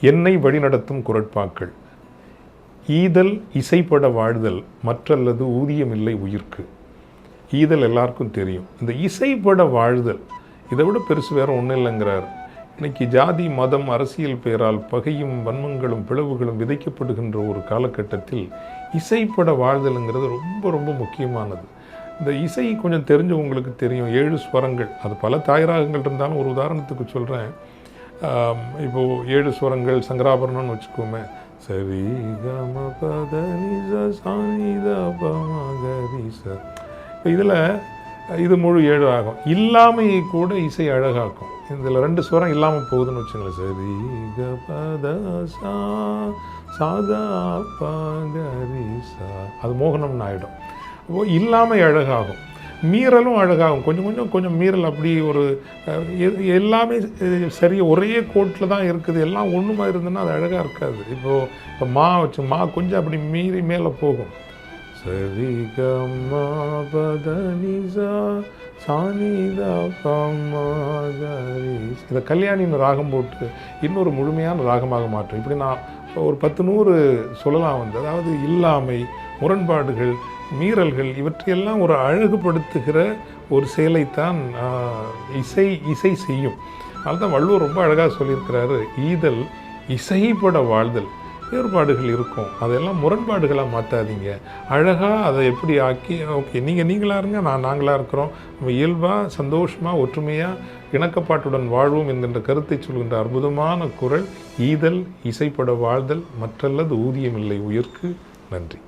என்னை வழிநடத்தும் குரட்பாக்கள். ஈதல் இசைப்பட வாழ்தல் மற்றல்லது ஊதியமில்லை உயிர்க்கு. ஈதல் எல்லாருக்கும் தெரியும். இந்த இசைப்பட வாழ்தல் இதை விட பெருசு வேற ஒன்றும் இல்லைங்கிறார். இன்னைக்கு ஜாதி மதம் அரசியல் பெயரால் பகையும் வன்மங்களும் பிளவுகளும் விதைக்கப்படுகின்ற ஒரு காலகட்டத்தில் இசைப்பட வாழ்தலுங்கிறது ரொம்ப ரொம்ப முக்கியமானது. இந்த இசை கொஞ்சம் தெரிஞ்சவங்களுக்கு தெரியும். ஏழு ஸ்வரங்கள் அது பல தாயராகங்கள் இருந்தாலும் ஒரு உதாரணத்துக்கு சொல்கிறேன் இப்போது ஏழு ஸ்வரங்கள் சங்கராபரணம்னு வச்சுக்கோமே. சரி கம பத சானித பமகரிச இதில் இது முழு ஏழு ஆகும். இல்லாமையை கூட இசை அழகாக்கும். இதில் ரெண்டு ஸ்வரம் இல்லாமல் போகுதுன்னு வச்சுங்களேன் சரி க பத சா சாதா பகரிசா அது மோகனம்னு ஆகிடும் ஓ இல்லாமை அழகாகும். மீறலும் அழகாகும். கொஞ்சம் கொஞ்சம் கொஞ்சம் மீறல் அப்படி ஒரு எல்லாமே சரி ஒரே கோட்டில் தான் இருக்குது. எல்லாம் ஒன்றுமா இருந்ததுன்னா அது அழகாக இருக்காது. இப்போது இப்போ மா வச்சு மா கொஞ்சம் அப்படி மீறி மேலே போகும். சரி கம்மா பதனிசா சானிதா இதை கல்யாணின்னு ராகம் போட்டு இன்னொரு முழுமையான ராகமாக மாற்றும். இப்படி நான் ஒரு பத்து நூறு சொல்லலாம் வந்து. அதாவது இல்லாமை முரண்பாடுகள் மீறல்கள் இவற்றையெல்லாம் ஒரு அழகுபடுத்துகிற ஒரு செயலைத்தான் இசை இசை செய்யும். அதுதான் வள்ளுவர் ரொம்ப அழகாக சொல்லியிருக்கிறாரு. ஈதல் இசைப்பட வாழ்தல். வேறுபாடுகள் இருக்கும். அதெல்லாம் முரண்பாடுகளாக மாற்றாதீங்க அழகாக அதை எப்படி ஆக்கி ஓகே நீங்கள் நீங்களாக இருங்க நான் நாங்களாக இருக்கிறோம். நம்ம இயல்பாக சந்தோஷமாக ஒற்றுமையாக இணக்கப்பாட்டுடன் வாழ்வோம் என்கின்ற கருத்தை சொல்கின்ற அற்புதமான குரல் ஈதல் இசைப்பட வாழ்தல் மற்றல்லது ஊதியமில்லை உயிர்க்கு. நன்றி.